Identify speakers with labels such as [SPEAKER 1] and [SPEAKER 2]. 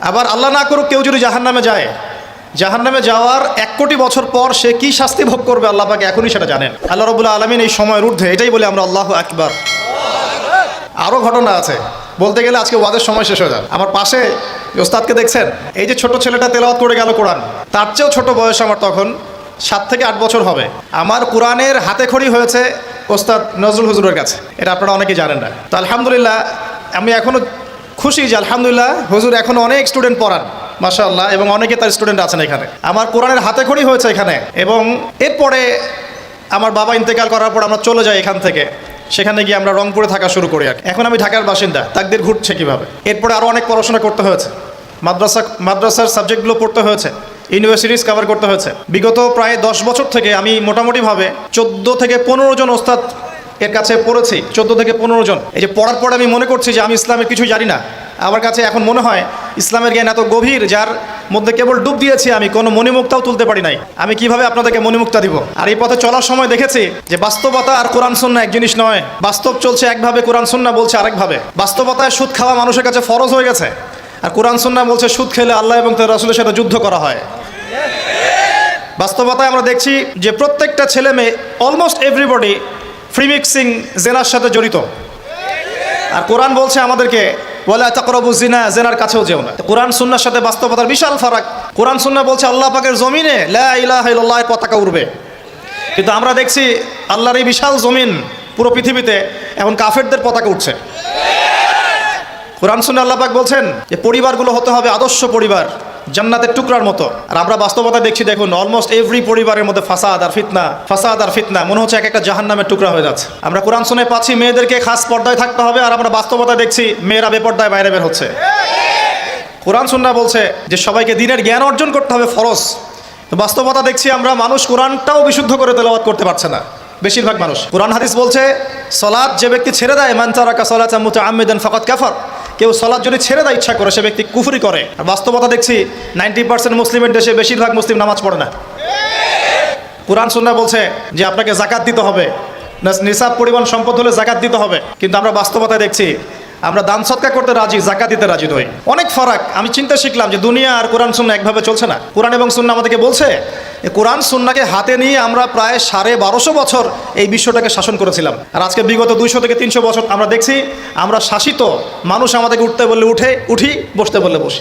[SPEAKER 1] আবার আল্লাহ না করুক কেউ যদি জাহান নামে যায় জাহান নামে যাওয়ার এক কোটি বছর পর সে কি শাস্তি ভোগ করবে আল্লাহ পাকে এখনই সেটা জানেন। আল্লাহ রবুল্লা আলমিন এই সময়ের ঊর্ধ্বে এটাই বলে আমরা আল্লাহ একবার আরও ঘটনা আছে। বলতে গেলে আজকে ওয়াদের সময় শেষ হয়ে যাবে। আমার পাশে ওস্তাদকে দেখছেন? এই যে ছোট ছেলেটা তেলাওয়াত করে গেল কোরআন। তার চেয়েও ছোট বয়স আমার তখন, সাত থেকে আট বছর হবে। আমার কোরআনের হাতে খড়ি হয়েছে ওস্তাদ নজরুল হুজুরের কাছে। এটা আপনারা অনেকেই জানেন না। তো আলহামদুলিল্লাহ, আমি এখনও খুশি যে আলহামদুলিল্লাহ, হুজুর এখনও অনেক স্টুডেন্ট পড়ান, মাশাআল্লাহ, এবং অনেকে তার স্টুডেন্ট আছেন এখানে। আমার কোরআনের হাতে খড়ি হয়েছে এখানে, এবং এরপরে আমার বাবা ইন্তেকাল করার পর আমরা চলে যাই এখান থেকে। সেখানে গিয়ে আমরা রংপুরে থাকা শুরু করি আর এখন আমি ঢাকার বাসিন্দা, তাকদের ঘুরছে কীভাবে? এরপরে আরও অনেক পড়াশোনা করতে হয়েছে। মাদ্রাসা, মাদ্রাসার সাবজেক্টগুলো পড়তে হয়েছে, ইউনিভার্সিটিস কভার করতে হয়েছে। বিগত প্রায় দশ বছর থেকে আমি মোটামুটিভাবে চোদ্দ থেকে পনেরো জন ওস্তাদ এর কাছে পড়েছি, চোদ্দ থেকে পনেরো জন। এই যে পড়ার পর আমি মনে করছি যে আমি ইসলামের কিছু জানি না। আমার কাছে এখন মনে হয় ইসলামের জ্ঞান এত গভীর, যার মধ্যে কেবল ডুব দিয়েছি আমি, কোনো মণিমুক্তাও তুলতে পারি নাই। আমি কীভাবে আপনাদেরকে মণিমুক্তা দিব? আর এই পথে চলার সময় দেখেছি যে বাস্তবতা আর কোরআন সুন্না এক জিনিস নয়। বাস্তব চলছে একভাবে, কোরআন সুন্না বলছে আরেকভাবে। বাস্তবতায় সুদ খাওয়া মানুষের কাছে ফরজ হয়ে গেছে। আর কোরআন সুন্না বলছে সুদ খেলে আল্লাহ এবং তার রাসুলের সাথে যুদ্ধ করা হয়। বাস্তবতায় আমরা দেখছি যে প্রত্যেকটা ছেলে মেয়ে অলমোস্ট এভরিবডি ফ্রি মিক্সিং জেনার সাথে জড়িত। আর কোরআন বলছে আমাদেরকে বলে তাকরবু জিনা জেনার কাছেও যেও না। কোরআন সুন্নার সাথে বাস্তবতার বিশাল ফারাক। কোরআন সুন্না বলছে, আল্লাহ পাকের জমিনে লা ইলাহা ইল্লাল্লাহ পতাকা উড়বে। কিন্তু আমরা দেখছি আল্লাহর এই বিশাল জমিন পুরো পৃথিবীতে এখন কাফেরদের পতাকা উঠছে কোরআন সুন্না আল্লাহ পাক বলছেন যে, পরিবারগুলো হতে হবে আদর্শ পরিবার। জান্নাতের টুকরার মতো। আর আমরা বাস্তবতা দেখছি, দেখুন অলমোস্ট এভরি পরিবারের মধ্যে ফাসাদ আর ফিতনা, ফাসাদ আর ফিতনা, মনে হচ্ছে এক একটা জাহান নামের টুকরা হয়ে যাচ্ছে। আমরা কোরআন শুনে পাচ্ছি, মেয়েদেরকে খাস পর্দায় থাকতে হবে, আর আমরা বাস্তবতা দেখছি মেয়েরা বেপর্দায় বাইরে বের হচ্ছে। কোরআন সুন্না বলছে যে, সবাইকে দিনের জ্ঞান অর্জন করতে হবে ফরজ। বাস্তবতা দেখছি আমরা, মানুষ কোরআনটাও বিশুদ্ধ করে তেলাওয়াত করতে পারছে না, বেশিরভাগ মানুষ। কোরআন হাদিস বলছে সলাদ যে ব্যক্তি ছেড়ে দেয় মানতারাকা সলাত মুতা আহমেদান ফকাত কাফার। কেউ সলাদ যদি ছেড়ে দেয় ইচ্ছা করে, সে ব্যক্তি কুফুরি করে। আর বাস্তবতা দেখছি, নাইনটি পার্সেন্ট মুসলিমের দেশে বেশিরভাগ মুসলিম নামাজ পড়ে না। কোরআন সুন্না বলছে যে আপনাকে জাকাত দিতে হবে। নিসাব পরিমাণ সম্পদ হলে জাকাত দিতে হবে। কিন্তু আমরা বাস্তবতায় দেখছি আমরা দান সৎকা করতে রাজি জাকা দিতে রাজি নই। অনেক ফারাক, আমি চিন্তা শিখলাম যে দুনিয়া আর কোরআন সুন্না একভাবে চলছে না। কোরআন এবং সুন্না আমাদেরকে বলছে কোরআন সুন্নাকে হাতে নিয়ে আমরা প্রায় সাড়ে বারোশো বছর এই বিশ্বটাকে শাসন করেছিলাম। আর আজকে বিগত দুইশো থেকে তিনশো বছর আমরা দেখছি, আমরা শাসিত মানুষ আমাদেরকে উঠতে বললে উঠে, উঠি, বসতে বললে বসি।